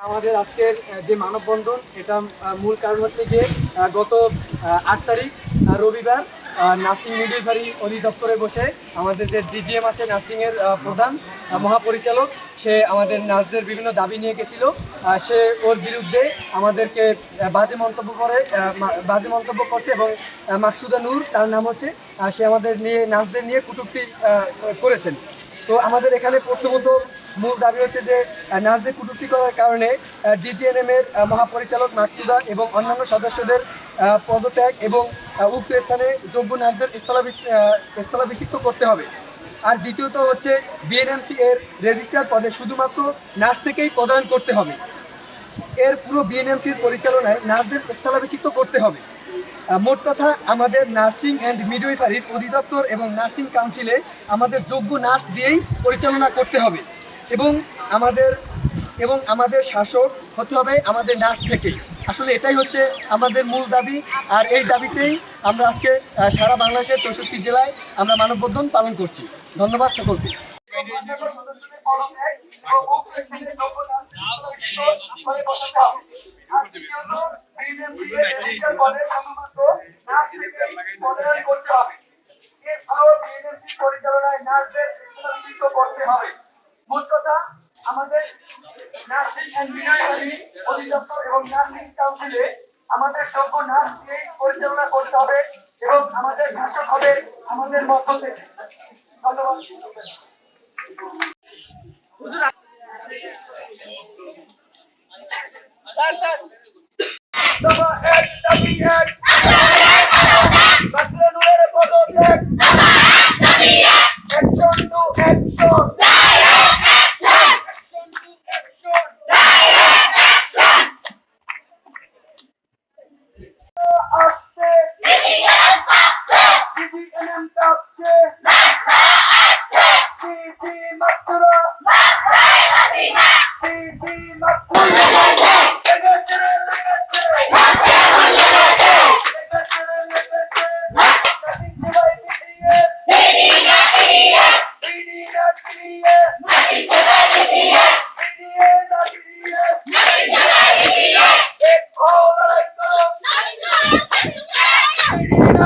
আমাদের আজকের যে মানববন্ধন, এটা মূল কারণ হচ্ছে গিয়ে গত আট তারিখ রবিবার নার্সিং মিডওয়াইফারি অধিদপ্তরে বসে আমাদের যে ডিজিএম আছে নার্সিং এর প্রধান মহাপরিচালক, সে আমাদের নার্সদের বিভিন্ন দাবি নিয়ে গেছিল। সে, ওর বিরুদ্ধে আমাদেরকে বাজে মন্তব্য করে বাজে মন্তব্য করছে এবং মাকসুদা নূর, তার নাম হচ্ছে সে আমাদের নিয়ে, নার্সদের নিয়ে কুটুক্তি করেছেন। তো আমাদের এখানে প্রথমত মূল দাবি হচ্ছে যে নার্সদের কটূক্তি করার কারণে ডিজিএনএম এর মহাপরিচালক মাকসুদা এবং অন্যান্য সদস্যদের পদত্যাগ এবং উক্ত স্থানে যোগ্য নার্সদের স্থলাভিষ- স্থলাভিষিক্ত করতে হবে। আর দ্বিতীয়ত হচ্ছে বিএনএমসি এর রেজিস্টার পদে শুধুমাত্র নার্স থেকেই প্রদান করতে হবে। এর পুরো বিএনএমসির পরিচালনায় নার্সদের স্থলাভিষিক্ত করতে হবে। মোট কথা, আমাদের নার্সিং অ্যান্ড মিডওয়াইফারির অধিদপ্তর এবং নার্সিং কাউন্সিলে আমাদের যোগ্য নার্স দিয়েই পরিচালনা করতে হবে। এবং আমাদের এবং আমাদের শাসক হতে হবে আমাদের নার্স থেকেই। আসলে এটাই হচ্ছে আমাদের মূল দাবি, আর এই দাবিতেই আমরা আজকে সারা বাংলাদেশের চৌষট্টি জেলায় আমরা মানববন্ধন পালন করছি। ধন্যবাদ সকলকে। পরিচালনায় নার্সদের করতে হবে। মোট কথা আমাদের নার্সিং অ্যান্ড মিনারি অধিদপ্তর এবং নার্সিং কাউন্সিলে আমাদের যোগ্য নার্স দিয়েই পরিচালনা করতে হবে এবং আমাদের শাসক হবে আমাদের মধ্য থেকে। ধন্যবাদ।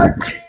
work.